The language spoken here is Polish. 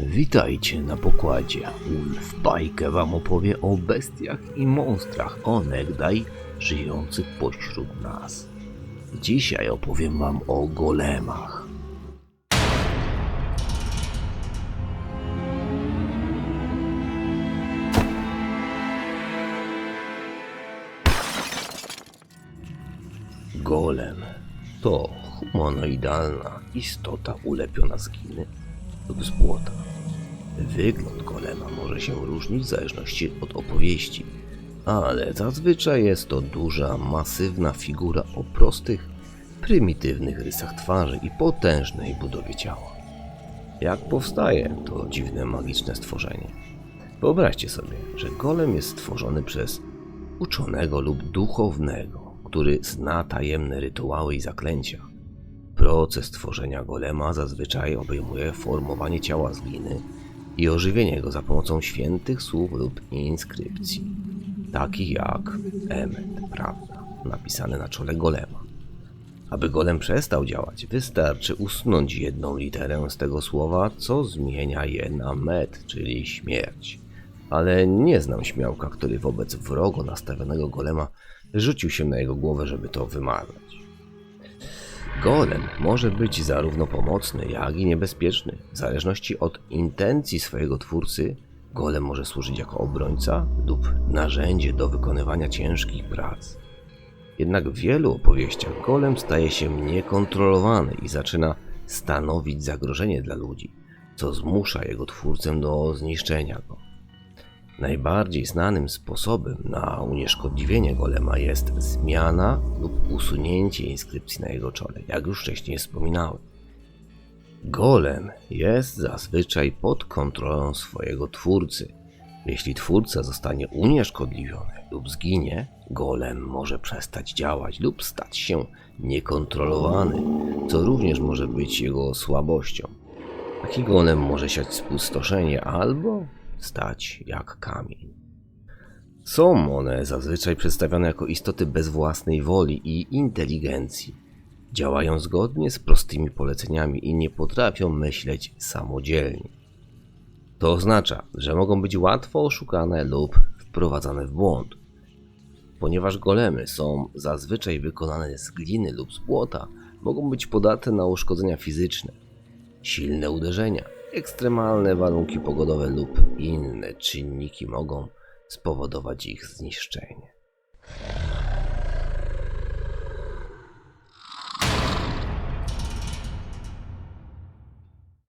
Witajcie na pokładzie. Ulf bajkę wam opowie o bestiach i monstrach onegdaj żyjących pośród nas. Dzisiaj opowiem wam o golemach. Golem to humanoidalna istota ulepiona z gliny lub z błota. Wygląd golema może się różnić w zależności od opowieści, ale zazwyczaj jest to duża, masywna figura o prostych, prymitywnych rysach twarzy i potężnej budowie ciała. Jak powstaje to dziwne, magiczne stworzenie? Wyobraźcie sobie, że golem jest stworzony przez uczonego lub duchownego, który zna tajemne rytuały i zaklęcia. Proces tworzenia golema zazwyczaj obejmuje formowanie ciała z gliny i ożywienie go za pomocą świętych słów lub inskrypcji, takich jak Emet, prawda, napisane na czole golema. Aby golem przestał działać, wystarczy usunąć jedną literę z tego słowa, co zmienia je na met, czyli śmierć. Ale nie znam śmiałka, który wobec wrogo nastawionego golema rzucił się na jego głowę, żeby to wymarnąć. Golem może być zarówno pomocny, jak i niebezpieczny. W zależności od intencji swojego twórcy, golem może służyć jako obrońca lub narzędzie do wykonywania ciężkich prac. Jednak w wielu opowieściach golem staje się niekontrolowany i zaczyna stanowić zagrożenie dla ludzi, co zmusza jego twórcę do zniszczenia go. Najbardziej znanym sposobem na unieszkodliwienie golema jest zmiana lub usunięcie inskrypcji na jego czole, jak już wcześniej wspominałem. Golem jest zazwyczaj pod kontrolą swojego twórcy. Jeśli twórca zostanie unieszkodliwiony lub zginie, golem może przestać działać lub stać się niekontrolowany, co również może być jego słabością. Taki golem może siać spustoszenie albo stać jak kamień. Są one zazwyczaj przedstawiane jako istoty bez własnej woli i inteligencji. Działają zgodnie z prostymi poleceniami i nie potrafią myśleć samodzielnie. To oznacza, że mogą być łatwo oszukane lub wprowadzane w błąd. Ponieważ golemy są zazwyczaj wykonane z gliny lub z błota, mogą być podatne na uszkodzenia fizyczne, silne uderzenia, ekstremalne warunki pogodowe lub inne czynniki mogą spowodować ich zniszczenie.